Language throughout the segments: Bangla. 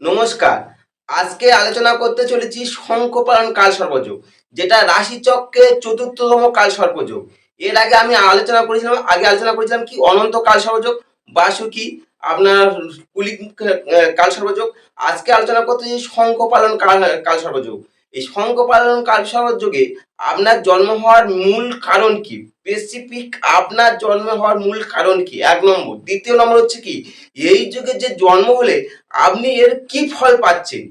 নমস্কার। আজকে আলোচনা করতে চলেছি শঙ্খ পালন কাল সর্বযোগ যেটা রাশিচক্রে চতুর্থতম কাল সর্বযোগ এর আগে আমি আলোচনা করেছিলাম, আগে আলোচনা করেছিলাম কি, অনন্ত কাল সর্বযোগ বাসুকি আপনার কুলি কাল সর্বযোগ আজকে আলোচনা করতেছি শঙ্খপালন কাল কাল সর্বযোগ এই শঙ্খপালন কাল সর্বযোগে আপনার জন্ম হওয়ার মূল কারণ কি? স্পেসিফিক আপনার জন্ম হওয়ার মূল কারণ কি? এক নম্বর। দ্বিতীয় নম্বর হচ্ছে কি? এই যুগে যে জন্ম হলে আপনি এর কি ফল পাচ্ছেন?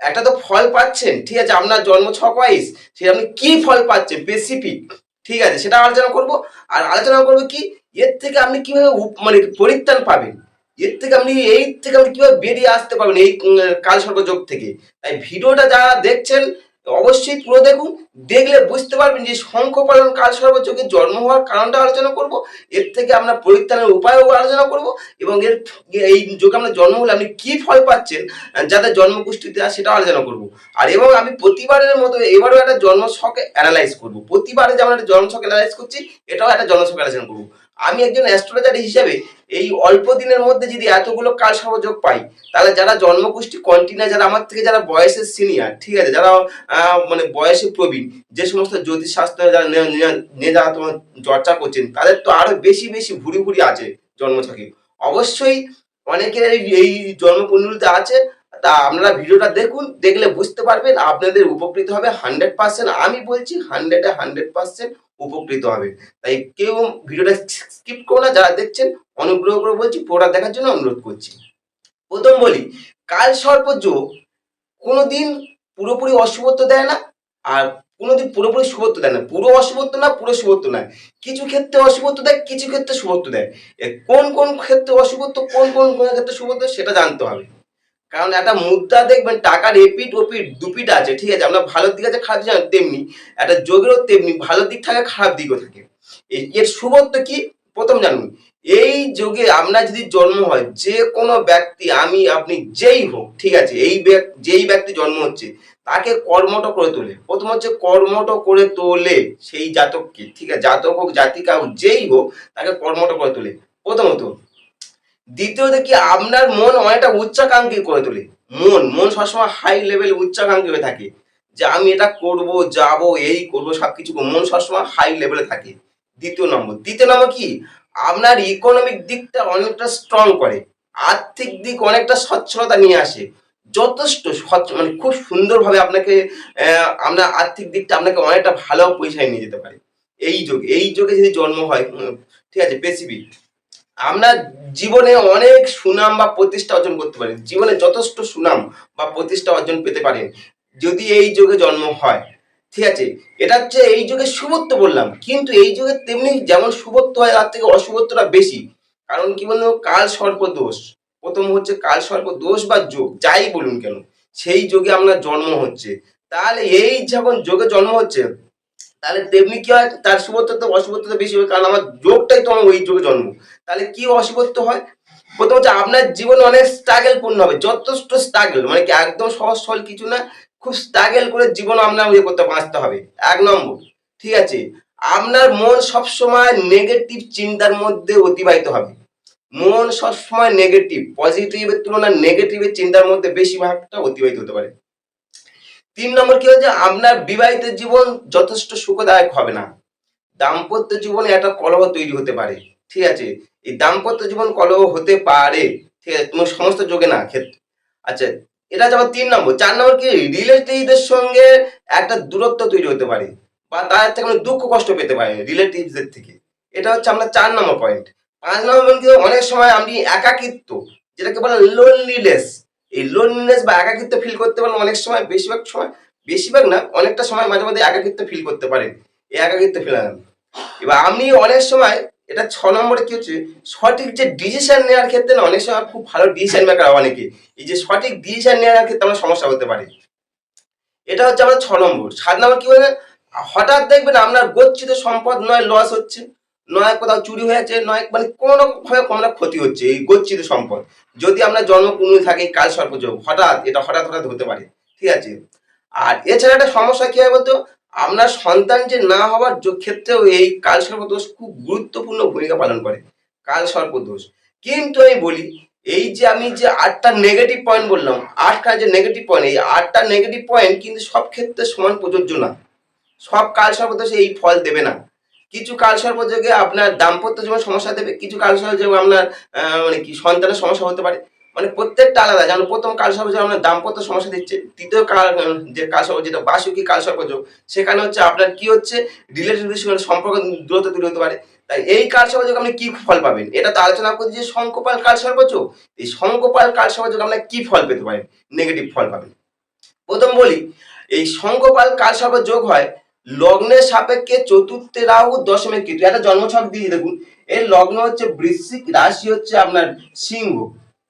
একটা তো ফল পাচ্ছেন, ঠিক আছে, আপনার জন্ম ছক ওয়াইজ সে আপনি কি ফল পাচ্ছেন? স্পেসিফিক ঠিক আছে, সেটা আলোচনা করব। আর আলোচনা করব কি? এর থেকে আপনি কীভাবে মানে পরিত্রাণ পাবেন? এর থেকে আপনি এই থেকে আপনি কীভাবে বেরিয়ে আসতে পারবেন এই কাল সর্বযোগ থেকে? তাই ভিডিওটা যারা দেখছেন অবশ্যই পুরো দেখুন, দেখলে বুঝতে পারবেন যে শঙ্খ পালন কাল সর্বযোগে জন্ম হওয়ার কারণটা আলোচনা করব। এর থেকে আমরা পরিত্রাণের উপায়ও আলোচনা করব এবং এর এই যোগে আমরা জন্ম হলে আপনি কি ফল পাচ্ছেন, যাদের জন্মকুষ্টি দেওয়া সেটা আলোচনা করব। আর এবং আমি প্রতিবারের মতো এবারও একটা জন্ম ছক অ্যানালাইজ করব। প্রতিবারে যেমন একটা জন্ম ছক অ্যানালাইজ করছি, এটাও একটা জন্ম ছক আলোচনা করব। আমি একজন অ্যাস্ট্রোলজার হিসেবে এই অল্প দিনের মধ্যে যদি এতগুলো কাল সহযোগ পাই, তাহলে যারা জন্মগোষ্ঠী কন্টিনিউ যারা আমার থেকে যারা বয়সের সিনিয়র ঠিক আছে, যারা মানে বয়সে প্রবীণ, যে সমস্ত জ্যোতিষ শাস্ত্র যারা নিয়ে- যারা তোমার চর্চা করছেন, তাদের তো আরও বেশি বেশি ভুরি ভুরি আছে জন্মছকে অবশ্যই অনেকের এই- এই জন্মকুণ্ডলিতে আছে, তা আপনারা ভিডিওটা দেখুন, দেখলে বুঝতে পারবেন, আপনাদের উপকৃত হবে হান্ড্রেড পার্সেন্ট আমি বলছি হান্ড্রেডে হান্ড্রেড পার্সেন্ট উপকৃত হবে। তাই কেউ ভিডিওটা স্কিপ করো না, যারা দেখছেন, অনুগ্রহ করে বলছি, পুরোটা দেখার জন্য অনুরোধ করছি। প্রথম বলি, কাল সর্পযোগ কোনোদিন পুরোপুরি অশুভত্ব দেয় না, আর কোনোদিন পুরোপুরি শুভত্ব দেয় না। পুরো অশুভত্ব না, পুরো শুভত্ব নয়। কিছু ক্ষেত্রে অশুভত্ব দেয়, কিছু ক্ষেত্রে শুভত্ব দেয়। কোন কোন ক্ষেত্রে অশুভত্ব, কোন কোন কোন ক্ষেত্রে শুভত্ব, সেটা জানতে হবে। কারণ একটা মুদ্রা দেখবেন, টাকার এপিট ওপিট দুপিট আছে, ঠিক আছে? আমরা ভালো দিক আছে, খারাপ দিক তেমনি একটা যোগেরও তেমনি ভালো দিক থাকে, খারাপ দিকও থাকে। এর শুভত্ব কি? প্রথম জানুন। এই যুগে আমরা যদি জন্ম হয়, যে কোনো ব্যক্তি, আমি, আপনি যেই হোক, ঠিক আছে? এই যেই ব্যক্তি জন্ম হচ্ছে, তাকে কর্মট করে তোলে। প্রথম হচ্ছে কর্মট করে তোলে, সেই জাতককে, ঠিক আছে? জাতক হোক, জাতিকা হোক, যেই হোক, তাকে কর্মট করে তোলে। প্রথমত দ্বিতীয়ত কি আপনার মন অনেকটা উচ্চাকাঙ্ক্ষী করে তোলে? মন মন সবসময় হাই লেভেল উচ্চাকাঙ্ক্ষী হয়ে থাকে। যে আমি এটা করব, যাব, এই করব, সবকিছু করব। মন সবসময় হাই লেভেলে থাকে। দ্বিতীয় নম্বর। দ্বিতীয় নম্বর কি? আপনার ইকোনমিক দিকটা অনেকটা স্ট্রং করে। আর্থিক দিক অনেকটা সচ্ছলতা নিয়ে আসে। যথেষ্ট মানে খুব সুন্দরভাবে আপনাকে আপনার আর্থিক দিকটা আপনাকে অনেকটা ভালো পয়সায় নিয়ে যেতে পারে। এই যোগে এই যোগে যদি জন্ম হয় ঠিক আছে স্পেসিফিক আপনার জীবনে অনেক সুনাম বা প্রতিষ্ঠা অর্জন করতে পারেন জীবনে যথেষ্ট সুনাম বা প্রতিষ্ঠা অর্জন পেতে পারেন যদি এই যুগে জন্ম হয়, ঠিক আছে? এটা হচ্ছে এই যুগে শুভত্ব বললাম। কিন্তু এই যুগে তেমনি যেমন শুভত্ব হয়, তার থেকে অশুভত্বটা বেশি। কারণ কি বলব কাল সর্প দোষ। প্রথম হচ্ছে কাল সর্প দোষ বা যোগ, যাই বলুন কেন? সেই যোগে আপনার জন্ম হচ্ছে। তাহলে এই যখন যোগে জন্ম হচ্ছে, তাহলে তেমনি কি হয়, তার শুভত্ব তো অশুভত্ব বেশি হবে। কারণ আমার যোগটাই তো আমার ওই যোগে জন্ম। তাহলে কি অশুভত্ব হয়? প্রথম হচ্ছে আপনার জীবনে অনেক স্ট্রাগল পূর্ণ হবে। যথেষ্ট স্ট্রাগল মানে কি একদম সহজ সরল কিছু না, খুব স্ট্রাগল করে জীবন আপনার ইয়ে করতে বাঁচতে হবে। এক নম্বর, ঠিক আছে? আপনার মন সবসময় নেগেটিভ চিন্তার মধ্যে অতিবাহিত হবে। মন সবসময় নেগেটিভ পজিটিভের তুলনায় নেগেটিভের চিন্তার মধ্যে বেশিরভাগটা অতিবাহিত হতে পারে। তিন নম্বর কি হচ্ছে? আপনার বিবাহিত জীবন যথেষ্ট সুখদায়ক হবে না। দাম্পত্য জীবনে একটা কলহ তৈরি হতে পারে। ঠিক আছে, এই দাম্পত্য জীবন কলহ হতে পারে, ঠিক আছে, তোমার সমস্ত যোগে না ক্ষেত্রে আচ্ছা এটা যেমন তিন নম্বর, চার নম্বর কি রিলেটিভদের সঙ্গে একটা দূরত্ব তৈরি হতে পারে, বা তার থেকে দুঃখ কষ্ট পেতে পারে রিলেটিভসদের থেকে, এটা হচ্ছে আমরা চার নম্বর পয়েন্ট পাঁচ নম্বর কি অনেক সময় আপনি একাকিত্ব, যেটাকে বলে লোনলিনেস এই লোনলিনেস বা একাকিত্ব ফিল করতে পারেন অনেক সময় বেশিরভাগ সময়, বেশিরভাগ না, অনেকটা সময় মাঝে মাঝে একাকিত্ব ফিল করতে পারেন এই একাকিত্ব ফিল এবার আপনি অনেক সময় এটা ছ নম্বরে কি হচ্ছে? সঠিক যে ডিসিশন নেওয়ার ক্ষেত্রে না, অনেক সময় খুব ভালো ডিসিশন মেকার অনেকে। এই যে সঠিক ডিসিশন নেওয়ার ক্ষেত্রে আমরা সমস্যা হতে পারে। এটা হচ্ছে আমার ছ নম্বর। সাত নম্বর কি বলে? হঠাৎ দেখবেন আপনার গচ্ছিত সম্পদ নয় লস হচ্ছে। নয় কোথাও চুরি হয়েছে নয় মানে কোনো ভাবে কোনো ক্ষতি হচ্ছে এই গচ্ছিত সম্পদ। যদি আমরা জন্ম কুণ্ডলী থাকে, কাল সর্পযোগ, হঠাৎ, এটা হঠাৎ হঠাৎ হতে পারে। ঠিক আছে? আর এছাড়া একটা সমস্যা কি হয় বলতো? আপনার সন্তান যে না হওয়ার ক্ষেত্রেও এই কাল সর্পদোষ খুব গুরুত্বপূর্ণ ভূমিকা পালন করে। কাল সর্পদোষ কিন্তু আমি বলি, এই যে আমি যে আটটা নেগেটিভ পয়েন্ট বললাম, আটটা যে নেগেটিভ পয়েন্ট এই আটটা নেগেটিভ পয়েন্ট কিন্তু সব ক্ষেত্রে সমান প্রযোজ্য না। সব কাল সর্বদোষে এই ফল দেবে না। কিছু কাল সর্বযোগে আপনার দাম্পত্য জীবন সমস্যা দেবে, কিছু কাল সর্বযোগে আপনার মানে কি, সন্তানের সমস্যা হতে পারে। মানে প্রত্যেকটা আলাদা। যেমন প্রথম কাল সর্বযোগ আপনার দাম্পত্য সমস্যা দিচ্ছে, তৃতীয় কাল যে কাল সর্ব যেটা বাসুকি কাল সর্বযোগ সেখানে হচ্ছে আপনার কি হচ্ছে রিলেটিভের সঙ্গে সম্পর্ক দূরত্ব তৈরি হতে পারে। তাই এই কাল সর্বযোগ আপনি কি ফল পাবেন? এটা তো আলোচনা করছি যে শঙ্কপাল কাল সর্বযোগ এই শঙ্কপাল কাল সর্বযোগ আপনার কি ফল পেতে পারেন? নেগেটিভ ফল পাবেন। প্রথম বলি, এই শঙ্কপাল কাল সর্বযোগ হয় লগ্নের সাপেক্ষে চতুর্থে রাহু, দশমে কেতু। একটা জন্মছক দিয়ে দেখুন। এর লগ্ন হচ্ছে বৃশ্চিক, রাশি হচ্ছে আপনার সিংহ।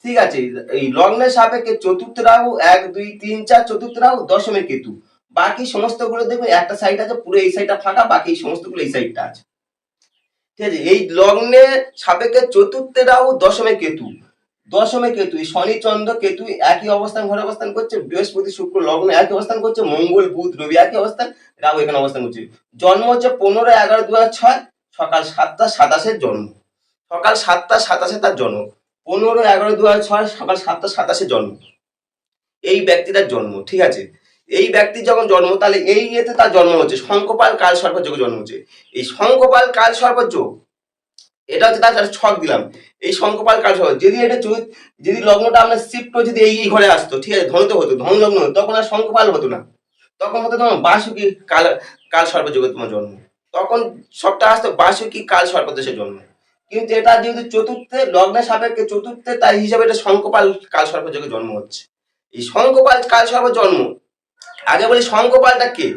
ঠিক আছে, এই লগ্নের সাপেক্ষে চতুর্থ রাহু এক, দুই, তিন, চার, চতুর্থ রাহু দশমে কেতু। বাকি সমস্তগুলো দেখবেন, একটা সাইড আছে, পুরো এই সাইডটা ফাঁকা, বাকি সমস্তগুলো এই সাইডটা আছে। ঠিক আছে, এই লগ্নে সাপেক্ষে চতুর্থে রাহু দশমে কেতু। দশমে কেতু শনি, চন্দ্র, কেতু একই অবস্থান, ঘরে অবস্থান করছে, বৃহস্পতি, শুক্র, লগ্ন একই অবস্থান করছে, মঙ্গল, বুধ, রবি একই অবস্থান, রাহু এখানে অবস্থান করছে। জন্ম হচ্ছে পনেরো এগারো দু হাজার ছয়, সকাল সাতটা সাতাশের জন্ম। সকাল সাতটা সাতাশে তার জন্ম। পনেরো, এগারো দু হাজার ছয় সকাল সাতটা, সাতাশে জন্ম। এই ব্যক্তিটার জন্ম, ঠিক আছে? এই ব্যক্তির যখন জন্ম, তাহলে এই ইয়েতে তার জন্ম হচ্ছে, শঙ্কপাল কাল সর্পযোগে জন্ম হচ্ছে। এই শঙ্কপাল কাল সর্পযোগ এটা হচ্ছে তার ছক দিলাম। এই শঙ্কপাল কাল সর্প যদি এটা যদি লগ্নটা আপনার শিফট যদি এই এই ঘরে আসতো, ঠিক আছে, ধনুতে হতো ধন লগ্ন হতো, তখন আর শঙ্কপাল হতো না। তখন হতো তোমার বাসুকি কাল কাল সর্পযোগে তোমার জন্ম। তখন সবটা আসতো বাসুকি কাল সর্পদেশে জন্ম। কিন্তু এটা যেহেতু চতুর্থে, লগ্নের সাপেক্ষে চতুর্থে, তাই হিসাবে এটা শঙ্কপাল কাল সর্পযোগে জন্ম হচ্ছে। এই শঙ্কপাল কাল সর্প জন্ম আগে বলি শঙ্কপালটা কে?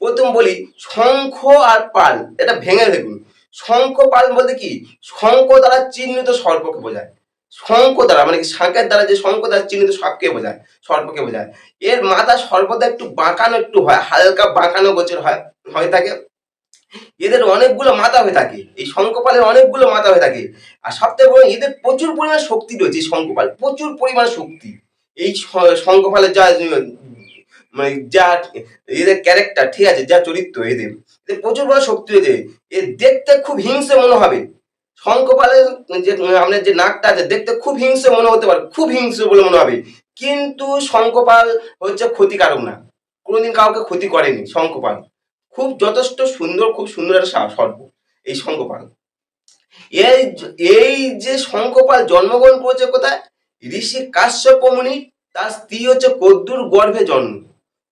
প্রথম বলি শঙ্খ আর পাল, এটা ভেঙে দেখুন। শঙ্খ, পাল বলতে কি? শঙ্খ দ্বারা চিহ্নিত সর্পকে বোঝায়। শঙ্খ দ্বারা মানে শাঁখের দ্বারা যে শঙ্খ দ্বারা চিহ্নিত সাপকে বোঝায়, সর্পকে বোঝায়। এর মাথা সর্বদা একটু বাঁকানো একটু হয়, হালকা বাঁকানো গোচর হয়, হয়ে থাকে। এদের অনেকগুলো মাথা হয়ে থাকে, এই শঙ্কপালের অনেকগুলো মাথা হয়ে থাকে। আর সবথেকে বড় এদের প্রচুর পরিমাণ শক্তি রয়েছে শঙ্কপাল প্রচুর পরিমাণ শক্তি। এই শঙ্কপালের যা মানে যা, এদের ক্যারেক্টার ঠিক আছে, যা চরিত্র এদের এদের প্রচুর বড় শক্তি রয়েছে। এ দেখতে খুব হিংসে মনে হবে। শঙ্কপালের যে আপনার যে নাকটা আছে, দেখতে খুব হিংসে মনে হতে পারে, খুব হিংস্র বলে মনে হবে। কিন্তু শঙ্কপাল হচ্ছে ক্ষতিকারক না। কোনোদিন কাউকে ক্ষতি করেনি শঙ্কপাল খুব যথেষ্ট সুন্দর, খুব সুন্দর একটা সা- সর্প, এই শঙ্কপাল এই এই যে শঙ্কপাল জন্মগ্রহণ করেছে কোথায়? ঋষি কাশ্যপ মুনি, তার স্ত্রী হচ্ছে কদ্দুর গর্ভে জন্ম।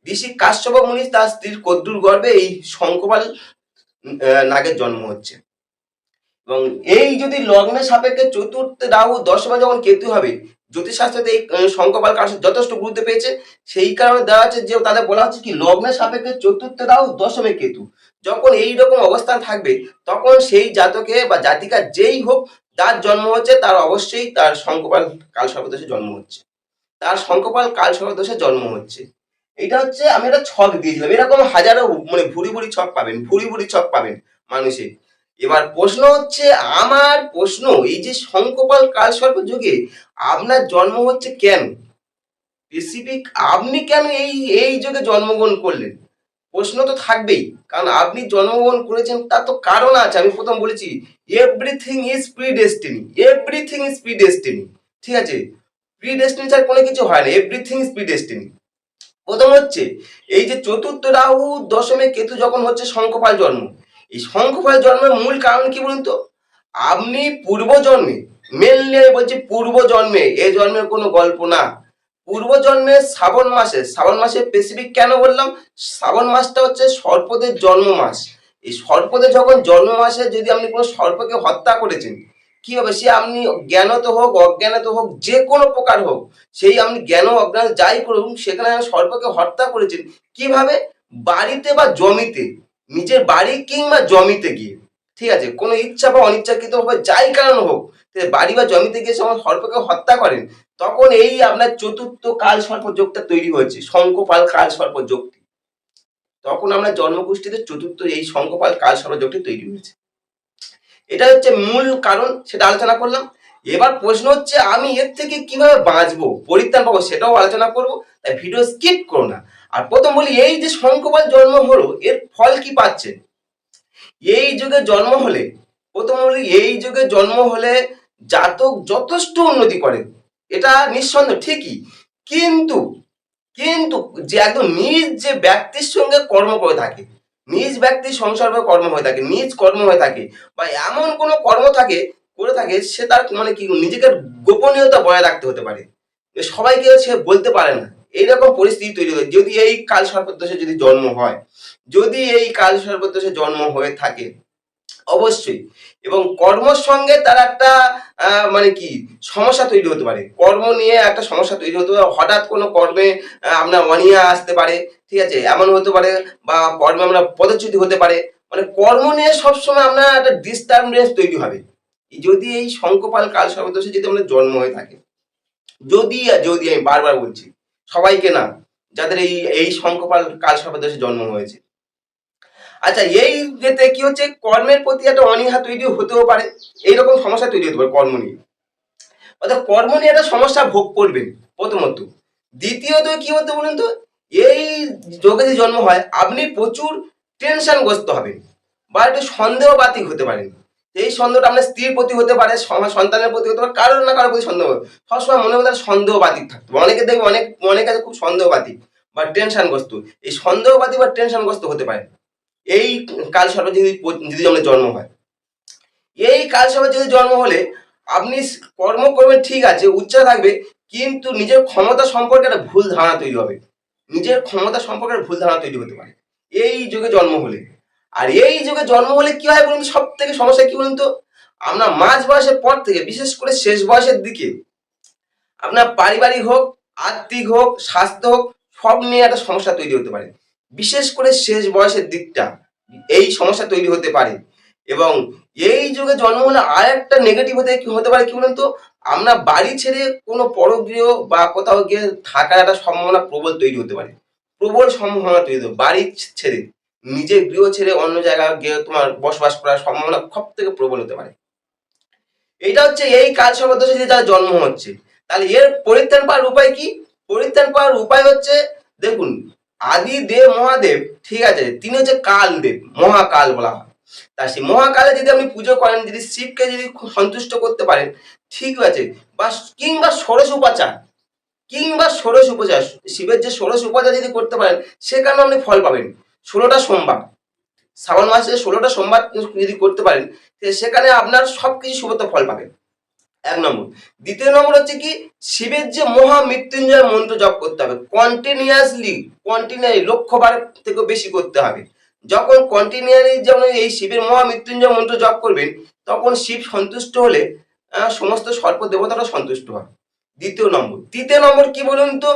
ঋষি কাশ্যপ মুনি, তার স্ত্রীর কদ্দুর গর্ভে এই শঙ্কপাল নাগের জন্ম হচ্ছে। এবং এই যদি লগ্নের সাপেক্ষে চতুর্থ রাহু দশমে যখন কেতু হবে জ্যোতিষশাস্ত্রতে এই শঙ্কপাল কাল যথেষ্ট গুরুত্ব পেয়েছে, সেই কারণে দেওয়া আছে যে তাদের বলা হচ্ছে কি, লগ্নের সাপেক্ষে চতুর্থ রাহু দশমে কেতু। যখন এই রকম অবস্থান থাকবে, তখন সেই জাতকে বা জাতিকা যেই হোক, যার জন্ম হচ্ছে তার অবশ্যই তার শঙ্কপাল কাল সর্বদোষে জন্ম হচ্ছে। তার শঙ্কপাল কাল সর্বদোষে জন্ম হচ্ছে। এটা হচ্ছে আমি একটা ছক দিয়েছিলাম। এরকম হাজারো মানে ভুরি ভুরি ছক পাবেন, ভুরি ভুরি ছক পাবেন মানুষে এবার প্রশ্ন হচ্ছে, আমার প্রশ্ন, এই যে শঙ্কপাল কাল সর্প যুগে আপনার জন্ম হচ্ছে কেন? স্পেসিফিক আপনি কেন এই এই যুগে জন্মগ্রহণ করলেন? প্রশ্ন তো থাকবেই, কারণ আপনি জন্মগ্রহণ করেছেন, তার তো কারণ আছে, আমি প্রথম বলেছি everything is pre destiny everything is pre destiny ঠিক আছে? প্রি ডেস্টিনি ছাড়া কোনো কিছু হয় না এভরিথিং ইজ প্রি ডেস্টিনি প্রথম হচ্ছে, এই যে চতুর্থ রাহু দশমে কেতু যখন হচ্ছে শঙ্কপাল জন্ম এই শঙ্খপাল জন্মের মূল কারণ কি বলুন তো? আপনি পূর্বজন্মে মেনলি আমি বলছি পূর্বজন্মে, এ জন্মের কোনো গল্প না। পূর্বজন্মে শ্রাবণ মাসে শ্রাবণ মাসে স্পেসিফিক কেন বললাম? শ্রাবণ মাসটা হচ্ছে সর্পদের জন্ম মাস। এই সর্পদের যখন জন্ম মাসে যদি আপনি কোনো সর্পকে হত্যা করেছেন, কি হবে? সে আপনি জ্ঞানত হোক, অজ্ঞানত হোক, যে কোনো প্রকার হোক, সেই আপনি জ্ঞান অজ্ঞান যাই করুন সেখানে সর্পকে হত্যা করেছেন। কীভাবে? বাড়িতে বা জমিতে। নিজের বাড়ি কিংবা জমিতে গিয়ে, ঠিক আছে? কোনো ইচ্ছা বা অনিচ্ছাকৃত ভাবে যাই কারণ হোক বাড়ি বা জমিতে গিয়ে যখন সর্পকে হত্যা করেন, তখন এই আপনার চতুর্থ কাল সর্প যোগটা তৈরি হয়েছে, শঙ্কপাল কাল সর্প যোগটি তখন আমরা জন্মগোষ্ঠীতে চতুর্থ এই শঙ্কপাল কাল সর্প যোগটি তৈরি হয়েছে। এটা হচ্ছে মূল কারণ, সেটা আলোচনা করলাম। এবার প্রশ্ন হচ্ছে, আমি এর থেকে কীভাবে বাঁচবো? পরিত্রাণ পাবো, সেটাও আলোচনা করব। তাই ভিডিও স্কিপ করো না। আর প্রথম বলি, এই যে শঙ্কপাল জন্ম হলো, এর ফল কি পাচ্ছেন এই যুগে জন্ম হলে, প্রথম বলি, এই যুগে জন্ম হলে জাতক যথেষ্ট উন্নতি করে। এটা নিঃসন্দেহ, ঠিকই। কিন্তু কিন্তু যে একদম নিজ যে ব্যক্তির সঙ্গে কর্ম করে থাকে, নিজ ব্যক্তির সংসর্গে কর্ম হয়ে থাকে, নিজ কর্ম হয়ে থাকে, বা এমন কোনো কর্ম থাকে, করে থাকে, সে তার মানে কি, নিজেকে গোপনীয়তা বজায় রাখতে হতে পারে। সবাইকে সে বলতে পারে না। এইরকম পরিস্থিতি তৈরি হয়। যদি এই কাল সর্পদোষে যদি জন্ম হয়, যদি এই কাল সর্পদোষে জন্ম হয়ে থাকে, অবশ্যই। এবং কর্মর সঙ্গে তার একটা মানে কি, সমস্যা তৈরি হতে পারে। কর্ম নিয়ে একটা সমস্যা তৈরি হতে পারে। হঠাৎ কোনো কর্মে আপনার অনিয়া আসতে পারে, ঠিক আছে? এমন হতে পারে বা কর্মে আমরা পদচ্যুতি হতে পারে। মানে কর্ম নিয়ে সবসময় আপনার একটা ডিস্টার্বেন্স তৈরি হবে। যদি এই শঙ্কপাল কাল সর্বদোষে যদি আমাদের জন্ম হয়ে থাকে, যদি যদি আমি বারবার বলছি সবাইকে না, যাদের এই এই শঙ্কপাল কাল সর্বদেশে জন্ম হয়েছে। আচ্ছা এই যেতে কি হচ্ছে? কর্মের প্রতি একটা অনীহা তৈরি হতেও পারে। এইরকম সমস্যা তৈরি হতে পারে কর্ম নিয়ে। অর্থাৎ কর্ম নিয়ে একটা সমস্যা ভোগ করবেন, প্রথমত। দ্বিতীয়ত কি হতে বলুন তো? এই যোগে যে জন্ম হয়, আপনি প্রচুর টেনশনগ্রস্ত হবেন বা একটু সন্দেহবাতিক হতে পারেন। এই সন্দেহটা আপনার স্ত্রীর প্রতি হতে পারে সন্তানের প্রতি হতে পারে, কারোর না কারোর প্রতি সন্দেহ। সবসময় মনে একটা সন্দেহবাতিক থাকতে। অনেকে দেখবে অনেক অনেক আছে খুব সন্দেহবাদী বা টেনশনগ্রস্ত। এই সন্দেহবাদী বা টেনশনগ্রস্ত হতে পারে এই কাল সর্ব যদি যদি জন্মে জন্ম হয়। এই কাল সর্ব যদি জন্ম হলে আপনি কর্ম করবেন ঠিক আছে উচ্চা থাকবে, কিন্তু নিজের ক্ষমতা সম্পর্কে একটা ভুল ধারণা তৈরি হবে। নিজের ক্ষমতা সম্পর্কে ভুল ধারণা তৈরি হতে পারে। এই যুগে জন্ম হলে। আর এই যুগে জন্ম হলে কি হয় বলুন সব থেকে সমস্যা কি বলুন তো? আমরা মাঝ বয়সের পর থেকে, বিশেষ করে শেষ বয়সের দিকে, আপনার পারিবারিক হোক, আর্থিক হোক, স্বাস্থ্য হোক, সব নিয়ে একটা সমস্যা তৈরি হতে পারে। বিশেষ করে শেষ বয়সের দিকটা, এই সমস্যা তৈরি হতে পারে। এবং এই যুগে জন্ম হলে আর একটা নেগেটিভ হতে হতে পারে কি বলুন তো? আমরা বাড়ি ছেড়ে কোনো পরগৃহ বা কোথাও গিয়ে থাকার একটা সম্ভাবনা প্রবল তৈরি হতে পারে। প্রবল সম্ভাবনা তৈরি হতে বাড়ি ছেড়ে। নিজের গৃহ ছেড়ে অন্য জায়গায় গিয়ে তোমার বসবাস করার সম্ভাবনা সব থেকে প্রবল হতে পারে। এটা হচ্ছে এই কাল সর্বদোষে যে যার জন্ম হচ্ছে, তাহলে এর পরিত্রাণ পাওয়ার উপায় কি? পরিত্রাণ পাওয়ার উপায় হচ্ছে, দেখুন আদি দেব মহাদেব, ঠিক আছে, তিনি হচ্ছে কাল দেব মহাকাল বলা হয়। তা সেই মহাকালে যদি আপনি পুজো করেন, যদি শিবকে যদি সন্তুষ্ট করতে পারেন, ঠিক আছে, বা কিংবা ষোড়শ উপাচার, কিংবা ষোড়শ উপচার, শিবের যে ষোড়শ উপাচার যদি করতে পারেন সেখানেও আপনি ফল পাবেন। ষোলোটা সোমবার। শ্রাবণ মাসে ষোলোটা সোমবার যদি করতে পারেন সেখানে আপনার সব কিছু শুভত্ব ফল পাবেন। এক নম্বর। দ্বিতীয় নম্বর হচ্ছে কি, শিবের যে মহা মৃত্যুঞ্জয় মন্ত্র জপ করতে হবে। কন্টিনিউয়াসলি কন্টিনিউয়াসলি লক্ষ্যবার থেকে বেশি করতে হবে। যখন কন্টিনিউয়াসলি যেমন এই শিবের মহা মৃত্যুঞ্জয় মন্ত্র জপ করবেন, তখন শিব সন্তুষ্ট হলে সমস্ত সর্প দেবতারা সন্তুষ্ট হয় দ্বিতীয় নম্বর। তৃতীয় নম্বর কি বলুন তো?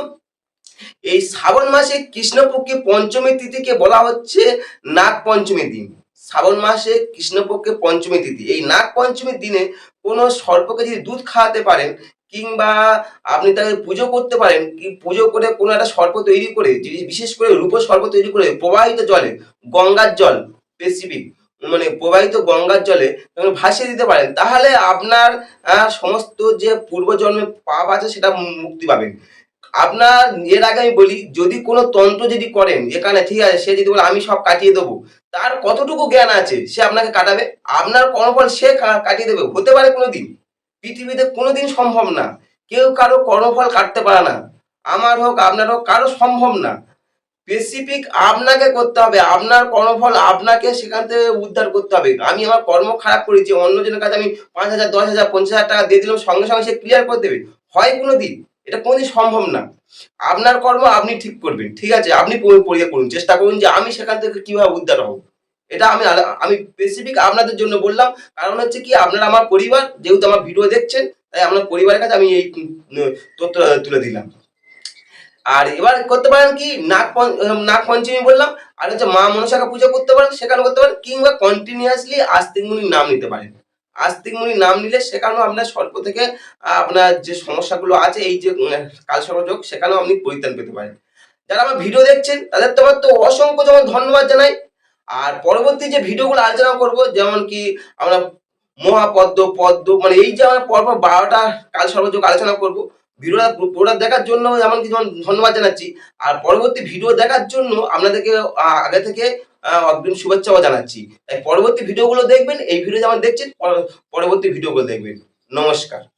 এই শ্রাবণ মাসে কৃষ্ণপক্ষে পঞ্চমী তিথিকে বলা হচ্ছে নাগ পঞ্চমী দিন। শ্রাবণ মাসে কৃষ্ণপক্ষে পঞ্চমী তিথি। এই নাগ পঞ্চমীর দিনে কোনো সর্পকে যদি দুধ খাওয়াতে পারেন কিংবা আপনি তাকে পুজো করতে পারেন, কি পুজো করে কোনো একটা সর্প তৈরি করে যদি বিশেষ করে রূপ সর্প তৈরি করে প্রবাহিত জলে, গঙ্গার জল স্পেসিফিক মানে প্রবাহিত গঙ্গার জলে ভাসিয়ে দিতে পারেন, তাহলে আপনার সমস্ত যে পূর্বজন্মে পাপ আছে সেটা মুক্তি পাবেন। আপনার, এর আগে আমি বলি, যদি কোনো তন্ত্র যদি করেন, এখানে ঠিক আছে, সে যদি বলে, আমি সব কাটিয়ে দেবো, তার কতটুকু জ্ঞান আছে, সে আপনাকে কাটাবে? আপনার কর্মফল সে কাটিয়ে দেবে। হতে পারে কোনোদিন, পৃথিবীতে কোনোদিন সম্ভব না। কেউ কারও কর্মফল কাটতে পারে না। আমার হোক, আপনার হোক, কারও সম্ভব না। স্পেসিফিক আপনাকে করতে হবে। আপনার কর্মফল আপনাকে সেখান থেকে উদ্ধার করতে হবে। আমি আমার কর্ম খারাপ করেছি, অন্যজনের কাছে আমি পাঁচ হাজার, দশ হাজার, পঞ্চাশ হাজার টাকা দিয়ে দিলাম, সঙ্গে সঙ্গে সে ক্লিয়ার করে দেবে। হয় কোনো দিন এটা কোনোদিন সম্ভব না। আপনার কর্ম আপনি ঠিক করবেন, ঠিক আছে? আপনি পরি- পরীক্ষা করুন, চেষ্টা করুন যে আমি সেখান থেকে কীভাবে উদ্ধার হব। এটা আমি আমি স্পেসিফিক আপনাদের জন্য বললাম। কারণ হচ্ছে কি, আপনারা আমার পরিবার, যেহেতু আমার ভিডিও দেখছেন, তাই আপনার পরিবারের কাছে আমি এই তথ্য তুলে দিলাম। আর এবার করতে পারেন কি, নাগ নাগ পঞ্চমী বললাম, আর হচ্ছে মা মনসাকে পুজো করতে পারেন, সেখানে করতে পারেন, কিংবা কন্টিনিউয়াসলি আস্তিকমুনির নাম নিতে পারেন। আস্তিক মুনির নাম নিলে সেখানেও আপনার সর্প থেকে আপনার যে সমস্যাগুলো আছে, এই যে কালসর্পযোগ সেখানেও আপনি পরিত্রাণ পেতে পারেন। যারা আমার ভিডিও দেখছেন, তাদের তোমার তো অসংখ্য যেমন ধন্যবাদ জানাই। আর পরবর্তী যে ভিডিওগুলো আলোচনা করব, যেমন কি আমরা মহাপদ্ম, পদ্ম মানে এই যে আমরা পরপর বারোটা কাল সর্বযোগ আলোচনা করব, ভিডিওটা পুরোটা দেখার জন্য এমনকি যেমন ধন্যবাদ জানাচ্ছি। আর পরবর্তী ভিডিও দেখার জন্য আপনাদেরকে আগে থেকে অগ্রিম শুভেচ্ছাও জানাচ্ছি। তাই পরবর্তী ভিডিওগুলো দেখবেন, এই ভিডিও যেমন দেখছেন, পর- পরবর্তী ভিডিওগুলো দেখবেন। নমস্কার।